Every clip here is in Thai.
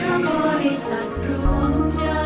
ธบริษัทรวมใจ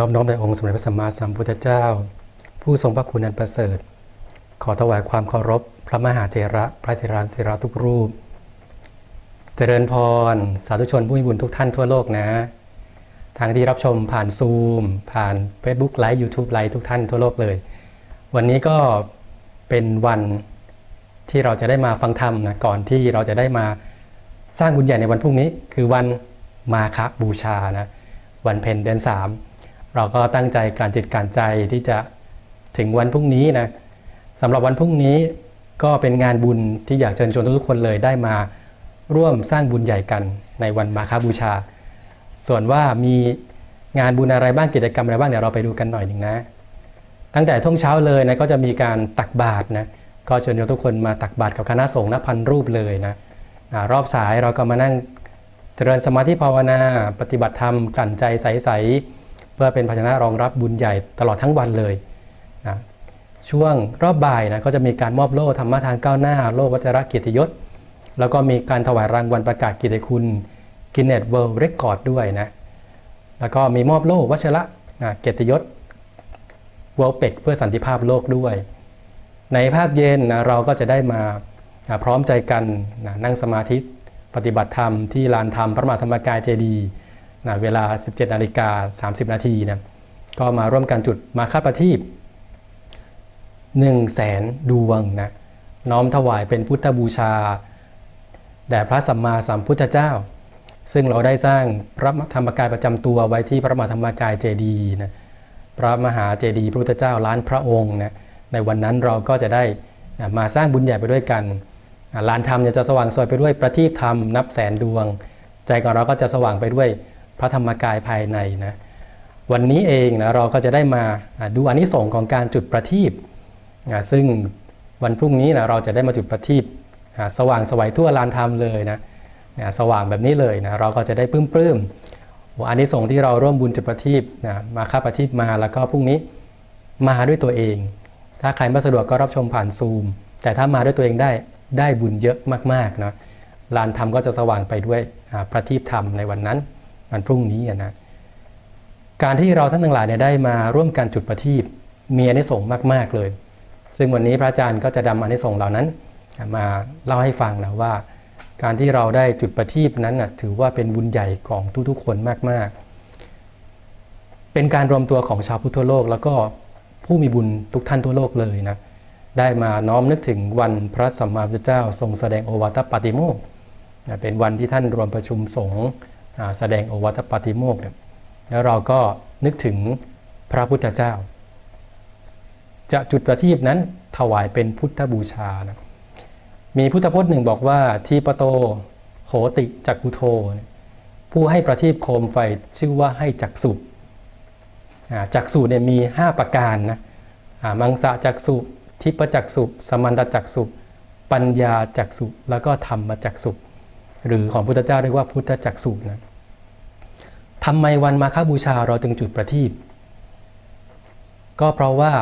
นอบน้อมในองค์สมเด็จพระสัมมาสัมพุทธเจ้า ผู้ทรงพระคุณอันประเสริฐ ขอถวายความเคารพ พระมหาเถระพระเถระเถระทุกรูป เจริญพร สาธุชนผู้มีบุญทุกท่านทั่วโลกนะ ทางที่รับชมผ่านซูม ผ่าน Facebook ไลฟ์ YouTube ไลฟ์ทุกท่านทั่วโลกเลย วันนี้ก็เป็นวันที่เราจะได้มาฟังธรรมนะก่อนที่เราจะได้มาสร้างบุญใหญ่ในวันพรุ่งนี้ คือวันมาฆบูชานะวันเพ็ญเดือนสาม เราก็ตั้งใจการจิตการใจที่จะถึงวันพรุ่งนี้นะสำหรับวันพรุ่งนี้ก็เป็นงานบุญที่อยากเชิญชวนทุกคนเลยได้มาร่วมสร้างบุญใหญ่กันในวันมาฆบูชา ส่วนว่ามีงานบุญอะไรบ้างกิจกรรมอะไรบ้างเดี๋ยวเราไปดูกันหน่อยหนึ่งนะ ตั้งแต่ช่วงเช้าเลยนะก็จะมีการตักบาตรนะก็เชิญชวนทุกคนมาตักบาตรกับคณะสงฆ์นับพันรูปเลยนะรอบสายเราก็มานั่งเจริญสมาธิภาวนา ปฏิบัติธรรมกลั่นใจใสๆ พื่อเป็นภาชนะรองรับบุญใหญ่ตลอดทั้งวันเลยนะช่วงรอบบ่ายนะก็จะมีการมอบโล่ธรรมทางก้าวหน้า โล่วัชรเกียรติยศ แล้วก็มีการถวายรางวัลประกาศกียรติคุณกินเน s เวิลด์เรคคอร์ดด้วยนะแล้วก็มีมอบโล่วัชระนะเกียรติยศ World p e c เพื่อสันติภาพโลกด้วย ในภาคเย็นนะเราก็จะได้มาอ่าพร้อมใจกันนะนั่งสมาธิปฏิบัติธรรมที่ลานธรรมพระมหาธรรมกายเจดีย์ นะเวลา 17นาฬิกา30 นาทีนะก็มาร่วมกันจุดมาฆประทีป1แสนดวงนะน้อมถวายเป็นพุทธบูชา แด่พระสัมมาสัมพุทธเจ้า ซึ่งเราได้สร้างพระธรรมกายประจำตัวไว้ที่พระมหาธรรมกายเจดีย์นะพระมหาเจดีย์พระพุทธเจ้าล้านพระองค์นะในวันนั้นเราก็จะได้นะมาสร้างบุญใหญ่ไปด้วยกันลานธรรมจะสว่างสวยไปด้วยประทีปธรรมนับแสนดวง ใจของเราก็จะสว่างไปด้วย พระธรรมกายภายในนะวันนี้เองนะเราก็จะได้มาดูอานิสงส์ของการจุดประทีปซึ่งวันพรุ่งนี้นะเราจะได้มาจุดประทีปสว่างสวัยทั่วลานธรรมเลยนะสว่างแบบนี้เลยนะเราก็จะได้ปลื้มปลื้มว่าอันนี้ส่งส์ที่เราร่วมบุญจุดประทีปนะมาค่าประทีปมาแล้วก็พรุ่งนี้มาด้วยตัวเอง ถ้าใครไม่สะดวกก็รับชมผ่านซูม แต่ถ้ามาด้วยตัวเองได้ได้บุญเยอะมากๆนะลานธรรมก็จะสว่างไปด้วยประทีปธรรมในวันนั้น วันพรุ่งนี้นะการที่เราท่านทั้งหลายเนี่ยได้มาร่วมกันจุดประทีปมีอนิสงส์มาก ๆ เลย ซึ่งวันนี้พระอาจารย์ก็จะนำอนิสงส์เหล่านั้น มาเล่าให้ฟังนะว่า การที่เราได้จุดประทีปนั้นนะถือว่าเป็นบุญใหญ่ของทุกๆคนมาก ๆ เป็นการรวมตัวของชาวพุทธทั่วโลก แล้วก็ผู้มีบุญทุกท่านทั่วโลกเลยนะได้มาน้อมนึกถึงวันพระสัมมาสัมพุทธเจ้าทรงแสดงโอวาทปาติโมกเป็นวันที่ท่านรวมประชุมสงฆ์ แสดงโอวาทปาติโมกข์เนี่ยแล้วเราก็นึกถึงพระพุทธเจ้า จะจุดประทีปนั้นถวายเป็นพุทธบูชานะมีพุทธพจน์หนึ่งบอกว่าทีปโตโหติจักกุโท ผู้ให้ประทีปโคมไฟชื่อว่าให้จักสุจักสุเนี่ยมี 5 ประการนะมังสะจักสุทิปจักสุสมันตจักสุปัญญาจักสุแล้วก็ธรรมจักสุ หรือของพุทธเจ้าเรียกว่าพุทธจักสุนะทำไมวันมาฆบูชาเราจึงจุดประทีปก็เพราะว่า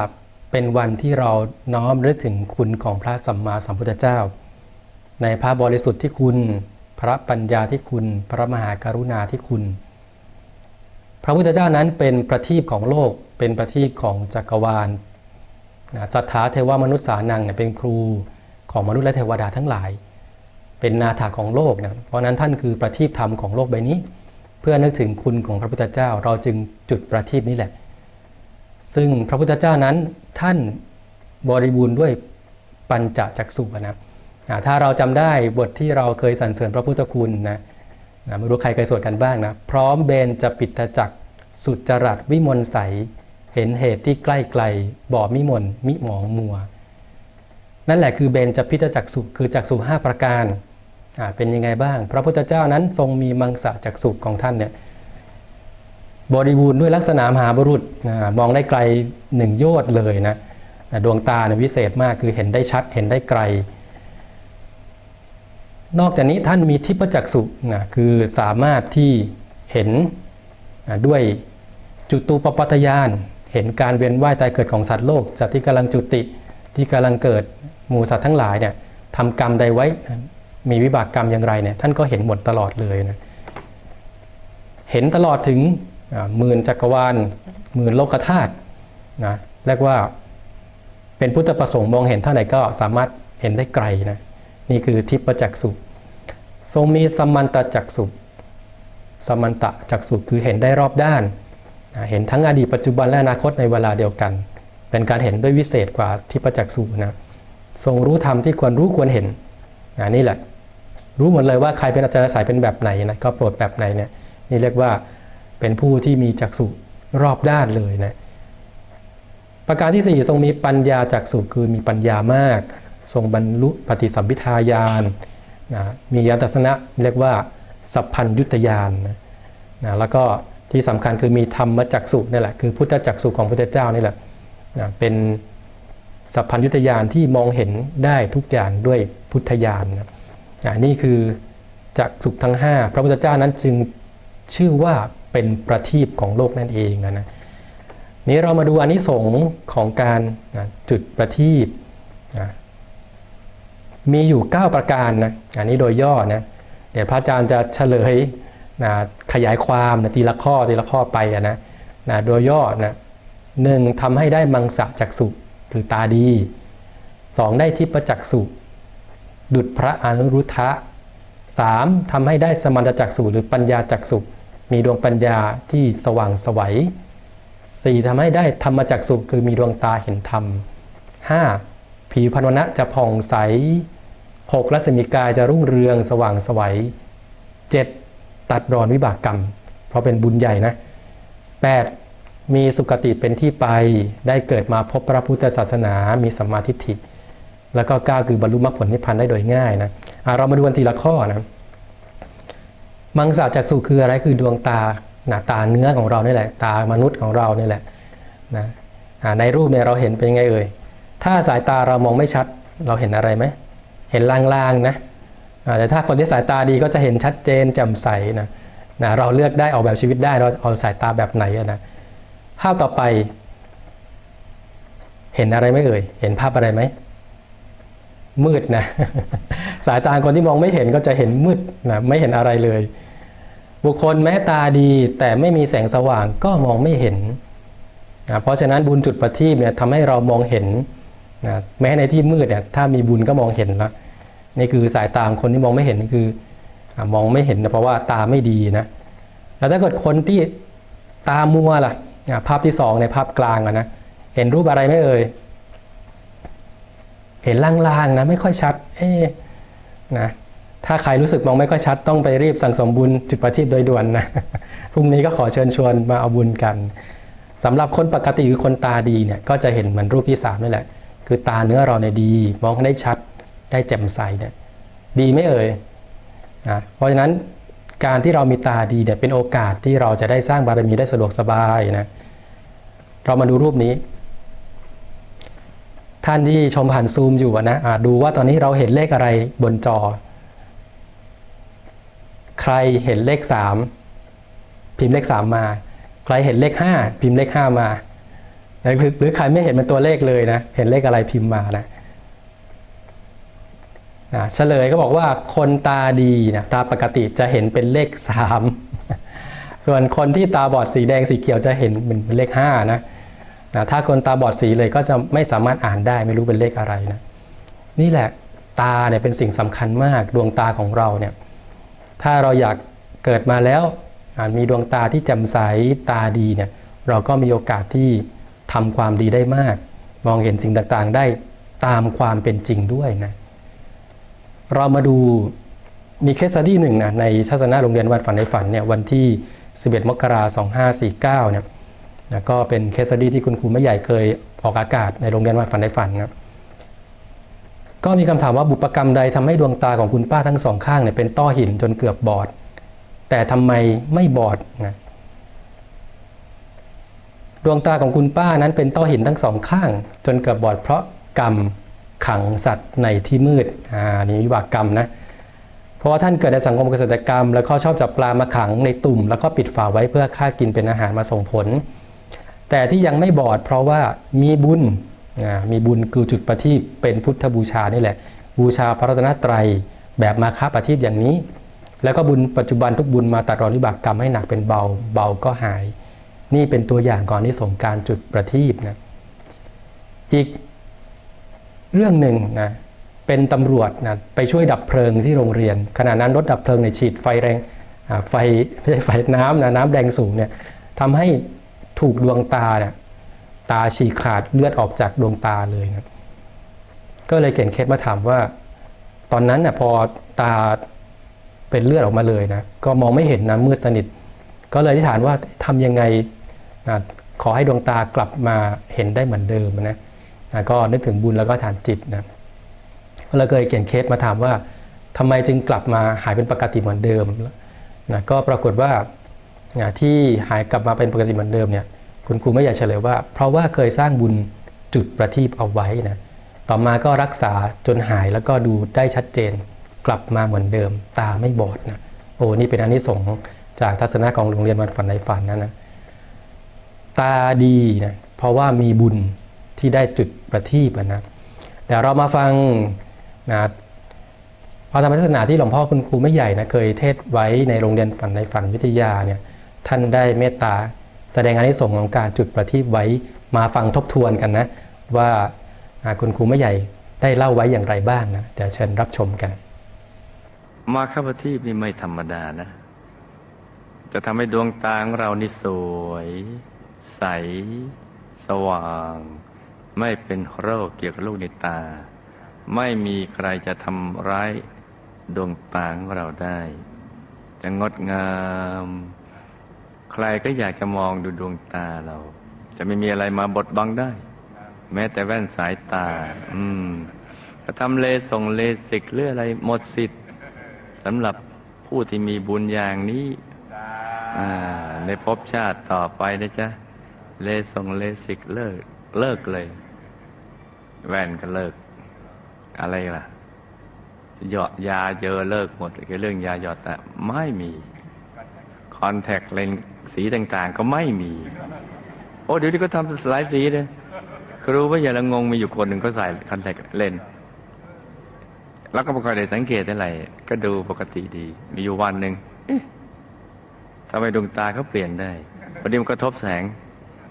เป็นวันที่เราน้อมรึกถึงคุณของพระสัมมาสัมพุทธเจ้า ในพระบริสุทธิ์ที่คุณ พระปัญญาที่คุณ พระมหากรุณาที่คุณ พระพุทธเจ้านั้นเป็นประทีปของโลก เป็นประทีปของจักรวาลสัทธาเทวมนุษย์สานังเป็นครูของมนุษย์และเทวดาทั้งหลาย เป็นนาถาของโลกนะเพราะนั้นท่านคือประทีปธรรมของโลกใบนี้ เพื่อนึกถึงคุณของพระพุทธเจ้าเราจึงจุดประทีปนี้แหละ ซึ่งพระพุทธเจ้านั้นท่านบริบูรณ์ด้วยปัญจจักสุนะอ่าถ้าเราจำได้บทที่เราเคยสรรเสริญพระพุทธคุณนะนะไม่รู้ใครเคยสวดกันบ้างนะ พร้อมเบญจะปิตจักสุจรัตวิมลใส เห็นเหตุที่ใกล้ไกลบ่อมิมนมิหมองมัว นั่นแหละคือเบญจะพิตจักสุคือจักสุห้าประการ เป็นยังไงบ้าง พระพุทธเจ้านั้นทรงมีมังสะจักสุของท่านเนี่ยบริบูรณ์ด้วยลักษณะมหาบุรุษอมองได้ไกลหนึ่งโยชน์เลยนะดวงตาเนี่ยวิเศษมากคือเห็นได้ชัดเห็นได้ไกล นอกจากนี้ท่านมีทิพจักสุนะคือสามารถที่เห็นด้วยจุตูปปัตตยาน เห็นการเวียนว่ายตายเกิดของสัตว์โลกสัตว์ที่กำลังจุติที่กำลังเกิดหมู่สัตว์ทั้งหลายเนี่ยทำกรรมใดไว้ มีวิบากกรรมอย่างไรเนี่ยท่านก็เห็นหมดตลอดเลยนะเห็นตลอดถึงหมื่นจักรวาลหมื่นโลกธาตุนะเรียกว่าเป็นพุทธประสงค์มองเห็นเท่าไหร่ก็สามารถเห็นได้ไกลนะนี่คือทิพจักสุทรงมีสมมันตจักสุสมมันตจักสุคือเห็นได้รอบด้านนะเห็นทั้งอดีตปัจจุบันและอนาคตในเวลาเดียวกัน เป็นการเห็นด้วยวิเศษกว่าทิพจักสุนะทรงรู้ธรรมที่ควรรู้ควรเห็นนะนี่แหละ รู้หมดเลยว่าใครเป็นอาจารย์สายเป็นแบบไหนนะก็โปรดแบบไหนเนี่ยนี่เรียกว่าเป็นผู้ที่มีจักษุรอบด้านเลยนะประการที่ 4 ทรงมีปัญญาจักษุคือมีปัญญามาก ทรงบรรลุปฏิสัมพิทาญาณนะมียานตัสนะเรียกว่าสัพพัญยุตยานนะนะแล้วก็ที่สำคัญคือมีธรรมจักษุนี่แหละคือพุทธจักษุของพระพุทธเจ้านี่แหละนะเป็นสัพพัญญุตยานที่มองเห็นได้ทุกอย่างด้วยพุทธญาณนะ นี่คือจักสุขทั้ง 5 พระพุทธเจ้านั้นจึงชื่อว่าเป็นประทีปของโลกนั่นเองนะนี้เรามาดูอานิสงส์ของการนะจุดประทีปนะมีอยู่ 9 ประการนะอันนี้โดยย่อนะเดี๋ยวพระอาจารย์จะเฉลยนะขยายความนะทีละข้อทีละข้อไปนะนะโดยย่อนะหนึ่งทำให้ได้มังสะจักสุคือตาดี 2. ได้ทิพจักสุ ดุจพระอนุรุทธะ 3. ทำให้ได้สมันตจักสุหรือปัญญาจักสุมีดวงปัญญาที่สว่างสวัย 4. ทำให้ได้ธรรมจักสุคือมีดวงตาเห็นธรรม 5. ผิวพรรณนะจะผ่องใส 6. รัศมีกายจะรุ่งเรืองสว่างสวัย 7. ตัดรอนวิบากกรรม เพราะเป็นบุญใหญ่นะ 8. มีสุคติเป็นที่ไปได้เกิดมาพบพระพุทธศาสนา มีสัมมาทิฏฐิ แล้วก็9คือบรรลุมรรคผลนิพพานได้โดยง่ายนะะเรามาดูกันทีละข้อนะมังสาจักสุคืออะไรคือดวงตาหนาตาเนื้อของเรานี่แหละ ตามนุษย์ของเรานี่แหละนะในรูปเนี่ยเราเห็นเป็นไงเอ่ยถ้าสายตาเรามองไม่ชัดเราเห็นอะไรไหมเห็นลางๆนะอะแต่ถ้าคนที่สายตาดีก็จะเห็นชัดเจนแจ่มใสนะนะเราเลือกได้ออกแบบชีวิตได้เราเอาสายตาแบบไหนนะภาพต่อไป เห็นอะไรไหมเอ่ยเห็นภาพอะไรไหม มืดนะสายตาคนที่มองไม่เห็นก็จะเห็นมืดนะไม่เห็นอะไรเลย บุคคลแม้ตาดีแต่ไม่มีแสงสว่างก็มองไม่เห็นนะเพราะฉะนั้นบุญจุดประทีปเนี่ยทำให้เรามองเห็นนะแม้ในที่มืดเนี่ยถ้ามีบุญก็มองเห็นละนี่คือสายตาคนที่มองไม่เห็นคือมองไม่เห็นนะเพราะว่าตาไม่ดีนะแล้วถ้าเกิดคนที่ตามัวล่ะภาพที่สองในภาพกลางอะนะเห็นรูปอะไรไม่เอ่ย เห็นล่างๆนะไม่ค่อยชัด เอ๊นะถ้าใครรู้สึกมองไม่ค่อยชัดต้องไปรีบสั่งสมบุญจุดประทีปโดยด่วนนะพรุ่งนี้ก็ขอเชิญชวนมาเอาบุญกันสำหรับคนปกติคือคนตาดีเนี่ยก็จะเห็นเหมือนรูปที่สามนี่แหละ คือตาเนื้อเราเนี่ยดี มองได้ชัดได้แจ่มใสเนี่ยดีไม่เอ่ยนะเพราะฉะนั้นการที่เรามีตาดีเนี่ยเป็นโอกาสที่เราจะได้สร้างบารมีได้สะดวกสบายนะเรามาดูรูปนี้ ท่านที่ชมผ่านซูมอยู่นะดูว่าตอนนี้เราเห็นเลขอะไรบนจอ ใครเห็นเลขสามพิมพ์เลขสามมา ใครเห็นเลขห้าพิมพ์เลขห้ามาหรือหรือใครไม่เห็นเป็นตัวเลขเลยนะ เห็นเลขอะไรพิมพ์มานะนะเฉลยก็บอกว่าคนตาดีนะตาปกติจะเห็นเป็นเลขสามส่วนคนที่ตาบอดสีแดงสีเขียวจะเห็นเป็นเลขห้านะ นะถ้าคนตาบอดสีเลยก็จะไม่สามารถอ่านได้ไม่รู้เป็นเลขอะไรนะนี่แหละตาเนี่ยเป็นสิ่งสำคัญมากดวงตาของเราเนี่ยถ้าเราอยากเกิดมาแล้วมีดวงตาที่แจ่มใสตาดีเนี่ยเราก็มีโอกาสที่ทำความดีได้มาก มองเห็นสิ่งต่างๆได้ตามความเป็นจริงด้วยนะเรามาดูมีเคสสตี้หนึ่งนะในทัศนะโรงเรียนวัดฝันในฝันเนี่ยวันที่ 11 มกราคม 2549เนี่ย นะก็เป็นเคสสตี้ที่คุณครูไม่ใหญ่เคยออกอากาศในโรงเรียนวัดฝันในฝันนะก็มีคำถามว่าบุปกรรมใดทำให้ดวงตาของคุณป้าทั้งสองข้างเนี่ยเป็นต้อหินจนเกือบบอด แต่ทำไมไม่บอดนะดวงตาของคุณป้านั้นเป็นต้อหินทั้งสองข้าง จนเกือบบอด เพราะกรรมขังสัตว์ในที่มืดอ่านี่วิบากกรรมนะเพราะว่าท่านเกิดในสังคมเกษตรกรรม แล้วก็ชอบจับปลามาขังในตุ่ม แล้วก็ปิดฝาไว้เพื่อฆ่ากินเป็นอาหารมาส่งผล แต่ที่ยังไม่บอดเพราะว่ามีบุญมีบุญคือจุดประทีปเป็นพุทธบูชานี่แหละ บูชาพระรัตนตรัยแบบมาค้าประทีปอย่างนี้ แล้วก็บุญปัจจุบันทุกบุญมาตัดรอนวิบากกรรมให้หนักเป็นเบาเบาก็หาย นี่เป็นตัวอย่างก่อนที่สงการจุดประทีปนะอีกเรื่องหนึ่งนะเป็นตำรวจนะไปช่วยดับเพลิงที่โรงเรียน ขณะนั้นรถดับเพลิงในฉีดไฟแรงอ่าไฟไม่ใช่ไฟน้ำนะน้ำแรงสูงเนี่ยทำให้ ถูกดวงตาเนี่ยตาฉีกขาดเลือดออกจากดวงตาเลยนะก็เลยเขียนเคสมาถามว่า ตอนนั้นน่ะพอตาเป็นเลือดออกมาเลยนะก็มองไม่เห็นนะมืดสนิท ก็เลยที่ฐานว่าทำยังไงนะขอให้ดวงตากลับมาเห็นได้เหมือนเดิมนะนะก็นึกถึงบุญแล้วก็ฐานจิตนะเราเคยเขียนเคสมาถามว่าทำไมจึงกลับมาหายเป็นปกติเหมือนเดิมนะก็ปรากฏว่า ที่หายกลับมาเป็นปกติเหมือนเดิมเนี่ยคุณครูไม่อยากเฉลยว่า เพราะว่าเคยสร้างบุญจุดประทีปเอาไว้นะต่อมาก็รักษาจนหายแล้วก็ดูได้ชัดเจนกลับมาเหมือนเดิม ตาไม่บอดนะโอ้นี่เป็นอานิสงส์จากทัศนะของโรงเรียนวันฝันในฝันนะนนะตาดีนะเพราะว่ามีบุญที่ได้จุดประทีปนะเดี๋ยวเรามาฟังนะพระธรรมเทศนาที่หลวงพ่อคุณครูไม่ใหญ่นะเคยเทศไว้ในโรงเรียนฝันในฝันวิทยาเนี่ย ท่านได้เมตตา แสดงอานิสงส์ของการจุดประทีปไว้มาฟังทบทวนกันนะ ว่าคุณครูไม่ใหญ่ได้เล่าไว้อย่างไรบ้างนะ เดี๋ยวเชิญรับชมกัน มาคปทีปนี่ไม่ธรรมดานะจะทำให้ดวงตาของเรานี่สวย ใส สว่าง ไม่เป็นโรคเกี่ยวกับลูกในตา ไม่มีใครจะทำร้ายดวงตาของเราได้ จะงดงาม รก็อยากจะมองดูดวงตาเรา จะไม่มีอะไรมาบดบังได้ แม้แต่แว่นสายตา อืมจะทำเลส่งเลสิกหรืออะไรหมดสิทธิ์สำหรับผู้ที่มีบุญอย่างนี้อในภพชาติต่อไปนะจ๊ะ เลส่งเลสิกเลิก เลิกเลย แว่นก็เลิก อะไรล่ะหยอดยาเจอเลิกหมดเลยเรื่องยาหยอดแต่ไม่มี คอนแทคเลน สีต่างๆ ก็ไม่มี โอ้เดี๋ยวนี้ก็ทำหลายสีเลยครูว่าอย่าละงงมีอยู่คนหนึ่งเขาใส่คอนแทคเลนส์แล้วก็ไม่ค่อยได้สังเกตอะไร ก็ดูปกติดี มีอยู่วันหนึ่งทำไมดวงตาเขาเปลี่ยนได้พอดีมันกระทบแสง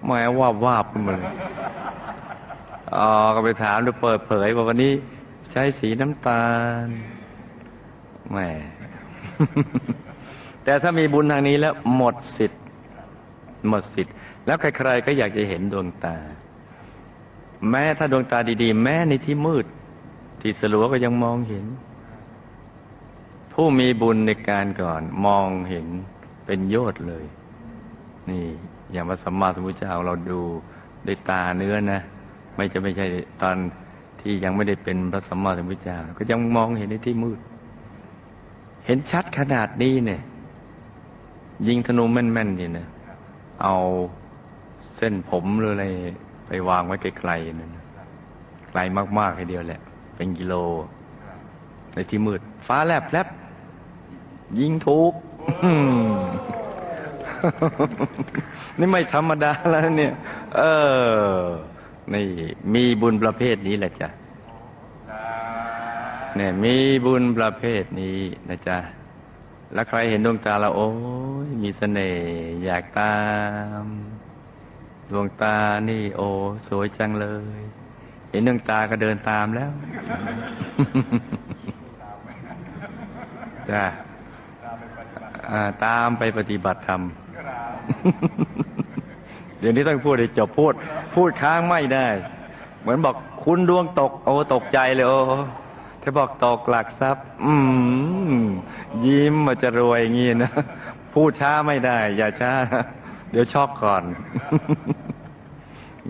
แหมวาวาบขึ้นมาเลยอ๋อก็ไปถามดูเปิดเผยว่าวันนี้ใช้สีน้ำตาลแหมแต่ถ้ามีบุญทางนี้แล้วหมดสิทธิ์ หมดสิทธิ์ แล้วใครๆก็อยากจะเห็นดวงตา แม้ถ้าดวงตาดีๆ แม้ในที่มืด ที่สลัวก็ยังมองเห็น ผู้มีบุญในการก่อนมองเห็นเป็นโยชน์เลย นี่อย่างพระสัมมาสัมพุทธเจ้าเราดูด้วยตาเนื้อนะ ไม่จะไม่ใช่ตอนที่ยังไม่ได้เป็นพระสัมมาสัมพุทธเจ้า ก็ยังมองเห็นในที่มืด เห็นชัดขนาดนี้เนี่ย ยิงธนูแม่นๆนี่นะ เอาเส้นผมหรืออะไรไปวางไว้ไกลๆนั่นไกลมากๆทีเดียวแหละ เป็นกิโล ในที่มืด ฟ้าแลบแลบยิงถูกนี่ไม่ธรรมดาแล้วเนี่ย เออ นี่ มีบุญประเภทนี้แหละจ้ะเนี่ยมีบุญประเภทนี้นะจ๊ะ แล้วใครเห็นดวงตาเราโอ้ยมีเสน่ห์อยากตาม ดวงตานี่ โอ้สวยจังเลย เห็นดวงตาก็เดินตามแล้วจ้ะอ่าตามไปปฏิบัติธรรมเดี๋ยวนี้ต้องพูดให้จบพูด พูดค้างไม่ได้ เหมือนบอกคุณดวงตก โอ้ตกใจเลยโอ้ ถ้าบอกตกหลักทรัพย์ อืม ยิ้มมาจะรวยงี้นะ พูดช้าไม่ได้ อย่าช้า เดี๋ยวช็อกก่อน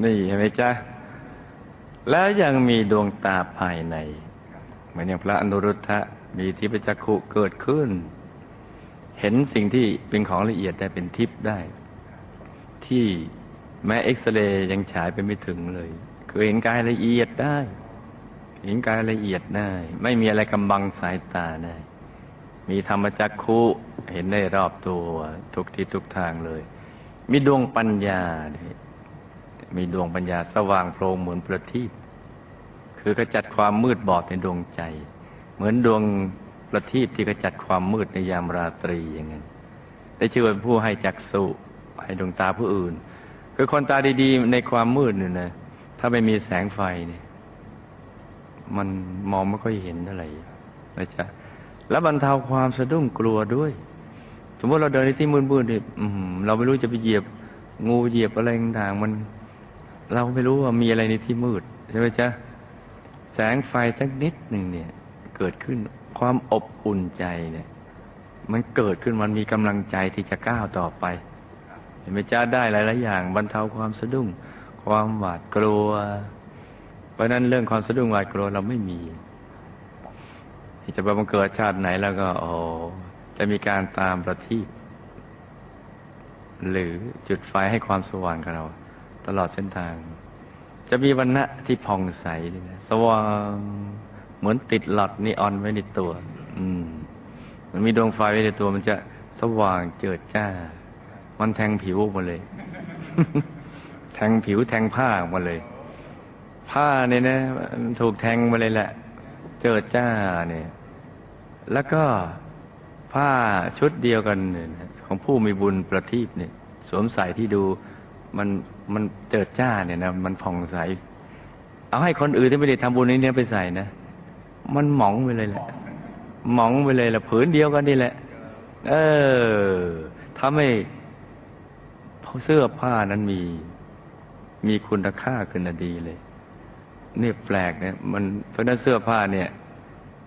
นี่เห็นไหมจ๊ะ แล้วยังมีดวงตาภายใน เหมือนอย่างพระอนุรุทธะ มีทิพยจักขุเกิดขึ้น เห็นสิ่งที่เป็นของละเอียดได้เป็นทิพได้ ที่แม้เอ็กซเรย์ยังฉายไปไม่ถึงเลย คือเห็นกายละเอียดได้ เห็นกายละเอียดได้ ไม่มีอะไรกำบังสายตาได้ มีธรรมจักขุเห็นได้รอบตัวทุกทิศทุกทางเลย มีดวงปัญญาด้วยมีดวงปัญญาสว่างโพลงเหมือนประทีปคือขจัดความมืดบอดในดวงใจ เหมือนดวงประทีปที่ขจัดความมืดในยามราตรีอย่างนั้นได้ชื่อว่าผู้ให้จักสุให้ดวงตาผู้อื่น คือคนตาดีๆ ในความมืดเนี่ยนะถ้าไม่มีแสงไฟเนี่ย มันมองไม่ค่อยเห็นอะไรนะจ๊ะแล้วบรรเทาความสะดุ้งกลัวด้วย สมมติเราเดินในที่มืดๆเนี่ยเราไม่รู้จะไปเหยียบงูเหยียบอะไรต่างๆมัน เราไม่รู้ว่ามีอะไรในที่มืดใช่ไหมจ๊ะแสงไฟสักนิดหนึ่งเนี่ย เกิดขึ้นความอบอุ่นใจเนี่ย มันเกิดขึ้นมันมีกำลังใจที่จะก้าวต่อไป เห็นไหมจ๊ะได้หลายๆอย่าง บรรเทาความสะดุ้ง ความหวาดกลัว เพราะนั้นเรื่องความสะดุ้งหวาดกลัวเราไม่มีจะไปบังเกิดชาติไหนแล้วก็โอ้จะมีการตามประทีปหรือจุดไฟให้ความสว่างกับเรา ตลอดเส้นทาง จะมีวันณะที่ผ่องใสเลยนะสว่างเหมือนติดหลอดนีออนไว้ในตัว อืมมันมีดวงไฟไว้ในตัวมันจะสว่างเจิดจ้า มันแทงผิวมาเลย แทงผิวแทงผ้ามาเลย ผ้าเนี่ยนะถูกแทงมาเลยแหละ เจิดจ้าเนี่ย แล้วก็ผ้าชุดเดียวกันเนี่ยของผู้มีบุญประทีปเนี่ย สวมใส่ที่ดูมันมันเจิดจ้าเนี่ยนะมันผ่องใส เอาให้คนอื่นที่ไม่ได้ทำบุญนี้เนี่ยไปใส่นะมันหมองไปเลยแหละหมองไปเลยละผืนเดียวกันนี่แหละ เออทำให้เสื้อผ้านั้นมี มีคุณค่าขึ้นดีเลย นี่แปลกเนี่ยมันเพราะนั้นเสื้อผ้าเนี่ย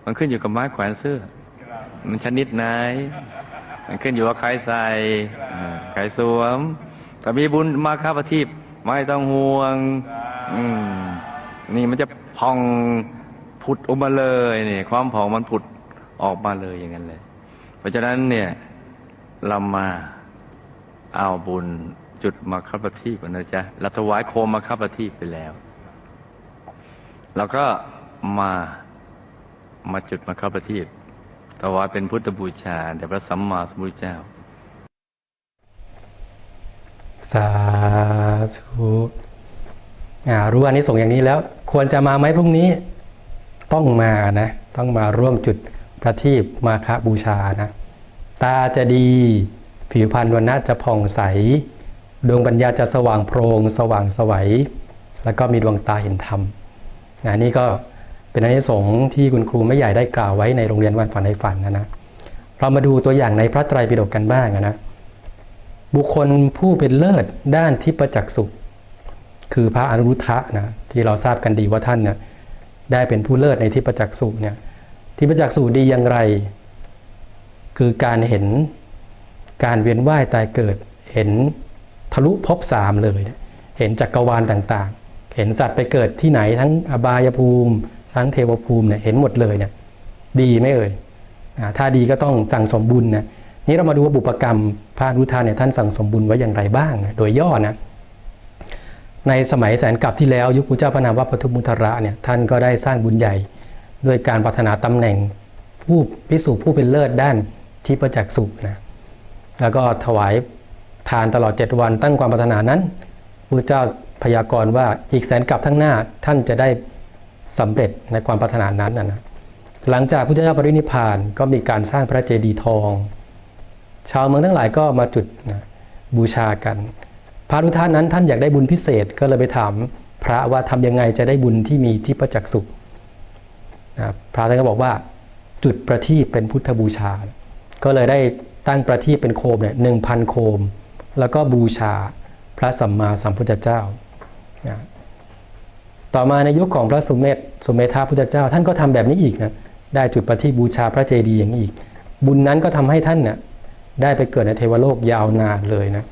มันขึ้นอยู่กับไม้แขวนเสื้อ มันชนิดไหน มันขึ้นอยู่ว่าใครใส่อ่าใครสวมถ้ามีบุญมาค้าประทีปไม่ต้องห่วง อืม นี่มันจะพองผุดออกมาเลยนี่ความผ่องมันผุดออกมาเลยอย่างนั้นเลย เพราะฉะนั้นเนี่ยเรามาเอาบุญจุดมาคับประทีปกันนะจ๊ะเราถวายโคมมาคับประทีปไปแล้ว เราก็มามาจุดมาคับประทีปถวายเป็นพุทธบูชาแด่พระสัมมาสัมพุทธเจ้า สาธุอ่ารู้อันนี้ส่งอย่างนี้แล้ว ควรจะมาไหมพรุ่งนี้ ต้องมานะ ต้องมาร่วมจุดประทีปมาคบูชานะ ตาจะดี ผิวพรรณวันณะจะผ่องใส ดวงปัญญาจะสว่างโพรงสว่างสวัย แล้วก็มีดวงตาเห็นธรรม นะนี่ก็เป็นอนิสงส์ที่คุณครูไม่ใหญ่ได้กล่าวไว้ในโรงเรียนวันฝันในฝันนะนะเรามาดูตัวอย่างในพระไตรปิฎกกันบ้างนะบุคคลผู้เป็นเลิศด้านทิพจักษุคือพระอนุรุทธะนะที่เราทราบกันดีว่าท่านเนี่ยได้เป็นผู้เลิศในทิพจักษุเนี่ยทิพจักษุดีอย่างไร คือการเห็นการเวียนว่ายตายเกิด เห็นทะลุภพสามเลย เห็นจักรวาลต่าง เห็นสัตว์ไปเกิดที่ไหนทั้งอบายภูมิ ทั้งเทวภูมิเนี่ยเห็นหมดเลยเนี่ยดีไหมเอ่ยถ้าดีก็ต้องสั่งสมบุญนะนี่เรามาดูว่าบุปกรรมพระอนุทานเนี่ยท่านสั่งสมบุญไว้อย่างไรบ้างนะโดยย่อนะในสมัยแสนกลับที่แล้ว ยุคพระเจ้าพระนามว่าปทุมุทระเนี่ยท่านก็ได้สร้างบุญใหญ่ ด้วยการพัฒนาตำแหน่งผู้พิสูจผู้เป็นเลิศด้านทิพจักษุนะแล้วก็ถวายทานตลอดเจ็ดวันตั้งความปรารถนานั้นพระเจ้า พยากรณ์ว่าอีกแสนกับทั้งหน้าท่านจะได้สำเร็จในความปรารถนานั้นนะหลังจากพระเจ้าปรินิพานก็มีการสร้างพระเจดีย์ทอง ชาวเมืองทั้งหลายก็มาจุดนะบูชากัน พระรุทานนั้นท่านอยากได้บุญพิเศษก็เลยไปถามพระว่าทำยังไงจะได้บุญที่มีที่ประจักษ์สุขนะพระท่านก็บอกว่าจุดประทีปเป็นพุทธบูชา ก็เลยได้ตั้งประทีปเป็นโคมเนี่ยหนึ่งพันโคม แล้วก็บูชาพระสัมมาสัมพุทธเจ้า ต่อมาในยุคของพระสุเมธสุเมธาพุทธเจ้า ท่านก็ทำแบบนี้อีกนะได้จุดประทีปบูชาพระเจดีย์อย่างนี้อีก บุญนั้นก็ทำให้ท่านเนี่ยได้ไปเกิดในเทวโลกยาวนานเลยนะ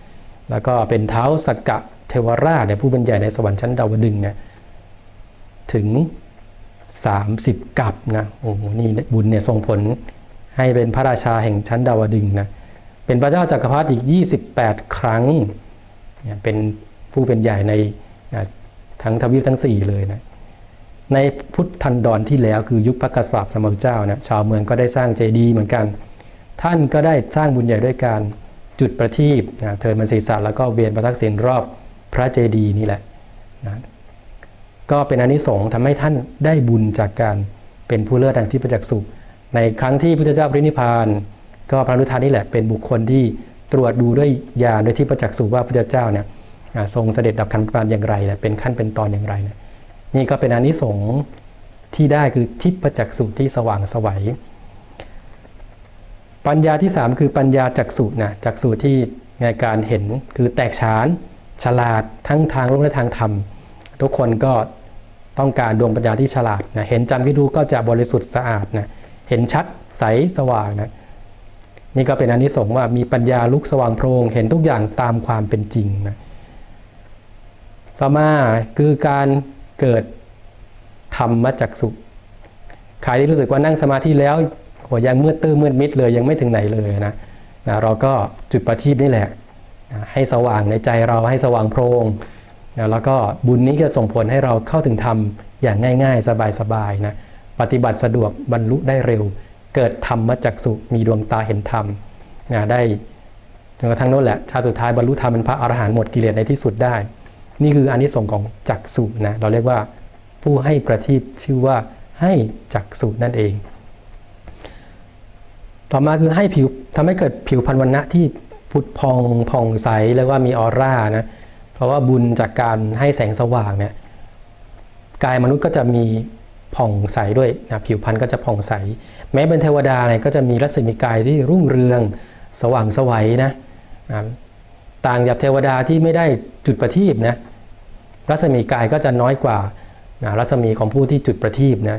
แล้วก็เป็นเท้าสกกะเทวราชเนี่ยผู้เป็นใหญ่ในสวรรค์ชั้นดาวดึงส์เนี่ยถึง 30 กับนะโอ้โหนี่บุญเนี่ยส่งผลให้เป็นพระราชาแห่งชั้นดาวดึงส์นะเป็นพระเจ้าจักรพรรดิอีก 28 ครั้งเนี่ยเป็นผู้เป็นใหญ่ใน ทั้งทวีปทั้ง 4 เลยนะในพุทธันดรที่แล้วคือยุคพระกษัตริย์สมัยเจ้านะชาวเมืองก็ได้สร้างเจดีย์เหมือนกัน ท่านก็ได้สร้างบุญใหญ่ด้วยการจุดประทีปนะเทินมันศีรษะแล้วก็เวียนประทักษิณรอบพระเจดีย์นี่แหละนะก็เป็นอนิสงส์ทำให้ท่านได้บุญจากการเป็นผู้เลิศทางที่ประจักษ์สุข ในครั้งที่พระพุทธเจ้าปรินิพพาน ก็พระนุทานนี่แหละเป็นบุคคลที่ตรวจดูด้วยญาด้วยที่ประจักษ์สุขว่าพระพุทธเจ้าเนี่ย ทรงเสด็จดับขันธ์ปานอย่างไรนะเป็นขั้นเป็นตอนอย่างไรนะนี่ก็เป็นอานิสงส์ที่ได้คือทิพจักษุที่สว่างสวัย ปัญญาที่ 3 คือปัญญาจักษุนะจักษุที่ในการเห็นคือแตกฉาน ฉลาดทั้งทางโลกและทางธรรม ทุกคนก็ต้องการดวงปัญญาที่ฉลาดนะเห็นจำคิดดูก็จะบริสุทธิ์สะอาดนะเห็นชัดใสสว่างนะนี่ก็เป็นอานิสงส์ว่ามีปัญญาลุกสว่างโพรงเห็นทุกอย่างตามความเป็นจริงนะ ต่อมาคือการเกิดธรรมจักษุใครที่รู้สึกว่านั่งสมาธิแล้วโหยังมืดตื้อมืดมิดเลยยังไม่ถึงไหนเลยนะนะเราก็จุดประทีปนี่แหละนะให้สว่างในใจเราให้สว่างโพรงนะแล้วก็บุญนี้จะส่งผลให้เราเข้าถึงธรรมอย่างง่าย ๆ สบายๆนะปฏิบัติสะดวกบรรลุได้เร็ว เกิดธรรมจักษุมีดวงตาเห็นธรรมนะได้จนกระทั่งโน้นแหละชาติสุดท้ายบรรลุธรรมเป็นพระอรหันต์หมดกิเลสในที่สุดได้ นี่คืออานิสงส์ของจักษุนะเราเรียกว่าผู้ให้ประทีปชื่อว่าให้จักษุนั่นเอง ต่อมาคือให้ผิวทำให้เกิดผิวพรรณวันณะที่ผุดพองผ่องใสเรียกว่ามีออร่านะเพราะว่าบุญจากการให้แสงสว่างเนี่ยกายมนุษย์ก็จะมีผ่องใสด้วยนะผิวพรรณก็จะผ่องใส แม้เป็นเทวดาเนี่ยก็จะมีรัศมีกายที่รุ่งเรืองสว่างสวัยนะนะ ต่างจากเทวดาที่ไม่ได้จุดประทีปนะรัศมีกายก็จะน้อยกว่านะรัศมีของผู้ที่จุดประทีปนะ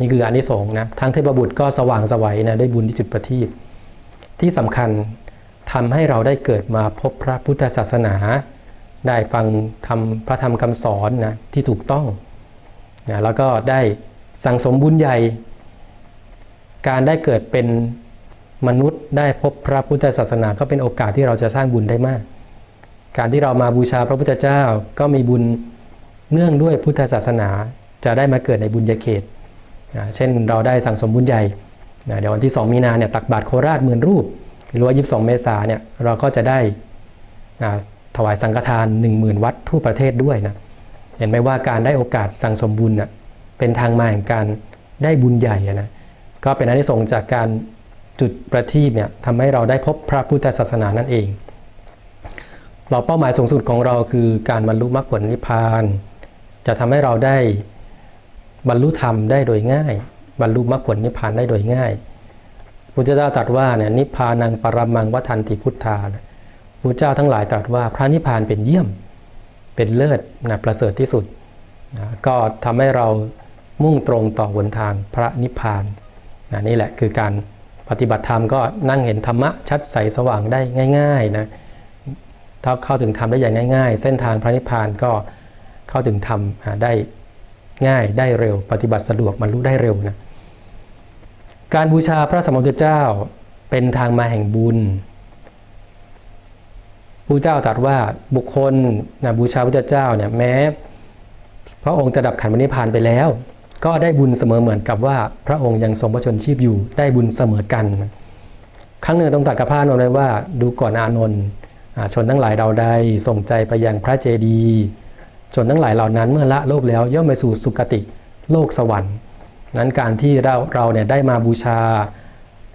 นี่คืออานิสงส์นะทั้งเทพบุตรก็สว่างสวัยนะได้บุญที่จุดประทีปที่สำคัญทำให้เราได้เกิดมาพบพระพุทธศาสนา ได้ฟังธรรมพระธรรมคำสอนนะที่ถูกต้องนะแล้วก็ได้สั่งสมบุญใหญ่ การได้เกิดเป็นมนุษย์ได้พบพระพุทธศาสนาก็เป็นโอกาสที่เราจะสร้างบุญได้มาก การที่เรามาบูชาพระพุทธเจ้าก็มีบุญเนื่องด้วยพุทธศาสนาจะได้มาเกิดในบุญญาเขตนะเช่นเราได้สั่งสมบุญใหญ่นะเดี๋ยววันที่ 2 มีนาเนี่ยตักบาตรโคราชหมื่นรูป หรือว่า22 เมษาเนี่ยเราก็จะได้นะถวายสังฆทาน 10,000 วัดทั่วประเทศด้วยนะ เห็นไหมว่าการได้โอกาสสั่งสมบุญนะเป็นทางมาแห่งการได้บุญใหญ่นะ ก็เป็นอานิสงส์จากการจุดประทีปเนี่ยทำให้เราได้พบพระพุทธศาสนานั่นเอง เราเป้าหมายสูงสุดของเราคือการบรรลุมรรคผลนิพพาน จะทำให้เราได้บรรลุธรรมได้โดยง่าย บรรลุมรรคผลนิพพานได้โดยง่ายพุทธเจ้าตรัสว่าเนี่ยนิพพานังปรมังวัฏันติพุทธานะพุทธเจ้าทั้งหลายตรัสว่าพระนิพพานเป็นเยี่ยม เป็นเลิศนะประเสริฐที่สุดนะก็ทำให้เรามุ่งตรงต่อหนทางพระนิพพานนะนี่แหละคือการปฏิบัติธรรมก็นั่งเห็นธรรมะชัดใสสว่างได้ง่าย ๆนะ ถ้าเข้าถึงธรรมได้อย่างง่าย ๆ เส้นทางพระนิพพานก็เข้าถึงธรรมได้ง่ายได้เร็ว ปฏิบัติสะดวกบรรลุได้เร็วนะการบูชาพระสมมติเจ้าเป็นทางมาแห่งบุญพระเจ้าตรัสว่าบุคคลนะบูชาพระเจ้าเนี่ยแม้ พระองค์จะดับขันธ์นิพพานไปแล้ว ก็ได้บุญเสมอเหมือนกับว่า พระองค์ยังทรงพระชนชีพอยู่ได้บุญเสมอกัน ครั้งหนึ่งต้องตรัสกับพระอานนท์ไว้ว่า ดูก่อนอานนท์ ชนทั้งหลายเราได้ส่งใจไปยังพระเจดีย์ชนทั้งหลายเหล่านั้นเมื่อละโลกแล้วย่อมไปสู่สุคติโลกสวรรค์ นั้นการที่เราเราเนี่ยได้มาบูชา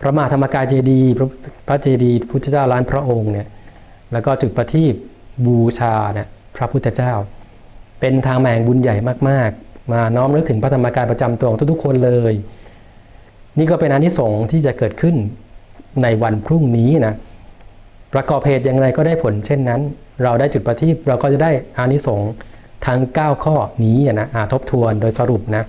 พระมหาธรรมกายเจดีย์พระเจดีย์พุทธเจ้าล้านพระองค์เนี่ยแล้วก็จุดประทีปบูชาเนี่ยพระพุทธเจ้า เป็นทางแมงบุญใหญ่มากๆ มาน้อมนึกถึงพระธรรมกายประจำตัวของทุกๆคนเลย นี่ก็เป็นอานิสงส์ที่จะเกิดขึ้นในวันพรุ่งนี้นะ ประกอบเหตุอย่างไรก็ได้ผลเช่นนั้น เราได้จุดประทีปเราก็จะได้อานิสงส์ทั้ง 9 ข้อนี้นะอาทบทวนโดยสรุปนะ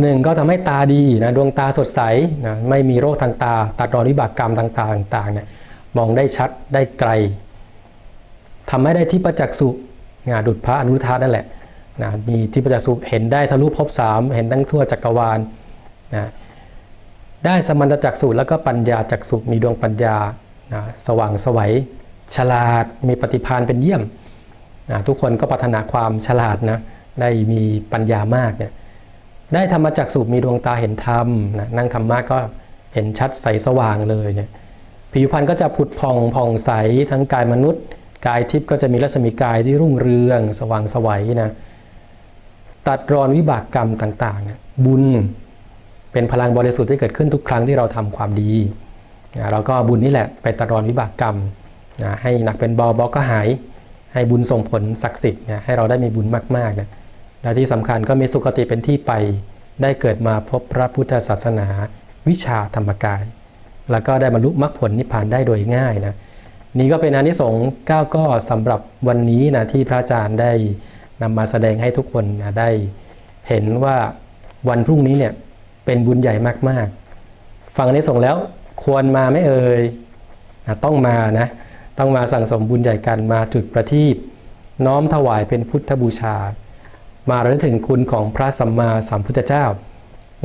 หนึ่งก็ทำให้ตาดีนะดวงตาสดใสนะไม่มีโรคทางตาตัดรอนวิบากกรรมต่างๆต่างๆเนี่ยมองได้ชัดได้ไกลทำให้ได้ที่ประจักษุงาดุดพระอนุทานั่นแหละนะมีที่ประจักษ์สุเห็นได้ทะลุภพสามเห็นทั้งทั่วจักรวาลนะได้สมันตจักษุแล้วก็ปัญญาจักษุมีดวงปัญญา สว่างสวัยฉลาดมีปฏิภาณเป็นเยี่ยมนะทุกคนก็ปรารถนาความฉลาดนะได้มีปัญญามากเนี่ยได้ธรรมจักษุมีดวงตาเห็นธรรมนะนั่งธรรมะก็เห็นชัดใสสว่างเลยเนี่ยผิวพรรณก็จะผุดผ่องผ่องใสทั้งกายมนุษย์ กายทิพย์ก็จะมีรัศมีกายที่รุ่งเรือง สว่างสวัยนะตัดรอนวิบากกรรมต่างๆเนี่ยบุญเป็นพลังบริสุทธิ์ที่เกิดขึ้นทุกครั้งที่เราทำความดี เราก็บุญนี่แหละไปตรอนวิบากกรรมนะให้หนักเป็นเบาเบาก็หาย ให้บุญส่งผลศักดิ์สิทธิ์นี่ยให้เราได้มีบุญมากๆนะและที่สำคัญก็มีสุคติเป็นที่ไป ได้เกิดมาพบพระพุทธศาสนา วิชาธรรมกาย แล้วก็ได้บรรลุมรรคผลนิพพานได้โดยง่ายนะนี่ก็เป็นอานิสงส์9ก้อสำหรับวันนี้นะที่พระอาจารย์ได้นำมาแสดงให้ทุกคนนะได้ เห็นว่าวันพรุ่งนี้เนี่ยเป็นบุญใหญ่มากๆ ฟังอานิสงส์แล้ว ควรมาไม่เอ่ยต้องมานะต้องมาสั่งสมบุญใหญ่กันมาจุดประทีปน้อมถวายเป็นพุทธบูชา มาระลึกถึงคุณของพระสัมมาสัมพุทธเจ้า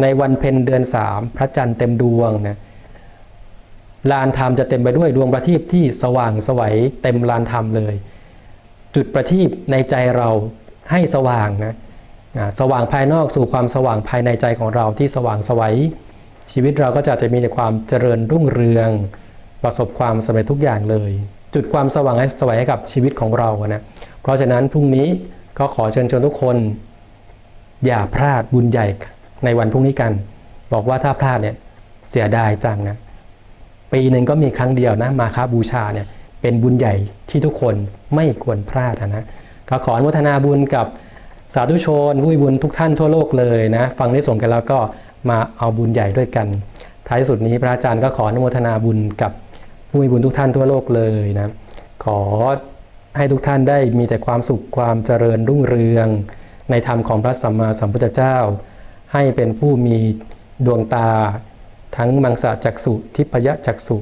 ในวันเพ็ญเดือนสามพระจันทร์เต็มดวงนะลานธรรมจะเต็มไปด้วยดวงประทีปที่สว่างสวัยเต็มลานธรรมเลย จุดประทีปในใจเราให้สว่างนะสว่างภายนอกสู่ความสว่างภายในใจของเราที่สว่างสวัย ชีวิตเราก็จะจะมีแต่ความเจริญรุ่งเรือง ประสบความสำเร็จทุกอย่างเลย จุดความสว่างให้สวัยให้กับชีวิตของเรานะเพราะฉะนั้นพรุ่งนี้ก็ขอเชิญชวนทุกคน อย่าพลาดบุญใหญ่ในวันพรุ่งนี้กัน บอกว่าถ้าพลาดเนี่ยเสียดายจังนะปีหนึ่งก็มีครั้งเดียวนะมาค้าบูชาเนี่ยเป็นบุญใหญ่ที่ทุกคนไม่ควรพลาดอะนะก็ขออนุโมทนาบุญกับสาธุชนผู้มีบุญทุกท่านทั่วโลกเลยนะ ฟังได้ส่งกันแล้วก็ มาเอาบุญใหญ่ด้วยกัน ท้ายสุดนี้พระอาจารย์ก็ขออนุโมทนาบุญกับผู้มีบุญทุกท่านทั่วโลกเลยนะ ขอให้ทุกท่านได้มีแต่ความสุขความเจริญรุ่งเรือง ในธรรมของพระสัมมาสัมพุทธเจ้า ให้เป็นผู้มีดวงตา ทั้งมังสะจักสุทิพยจักสุ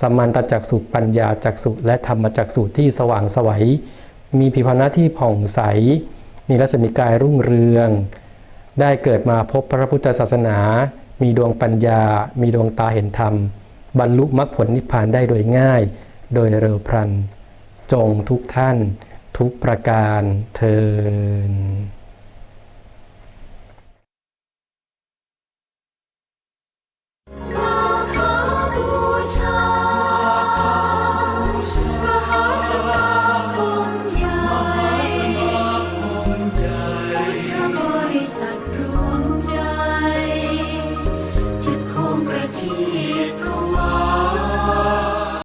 สมันตจักสุปัญญาจักสุและธรรมจักสุที่สว่างสวัยมีผิวพรรณที่ผ่องใส มีรัศมีกายรุ่งเรือง ได้เกิดมาพบพระพุทธศาสนา มีดวงปัญญา มีดวงตาเห็นธรรม บรรลุมรรคผลนิพพานได้โดยง่าย โดยเร็วพลัน จงทุกท่าน ทุกประการเทิน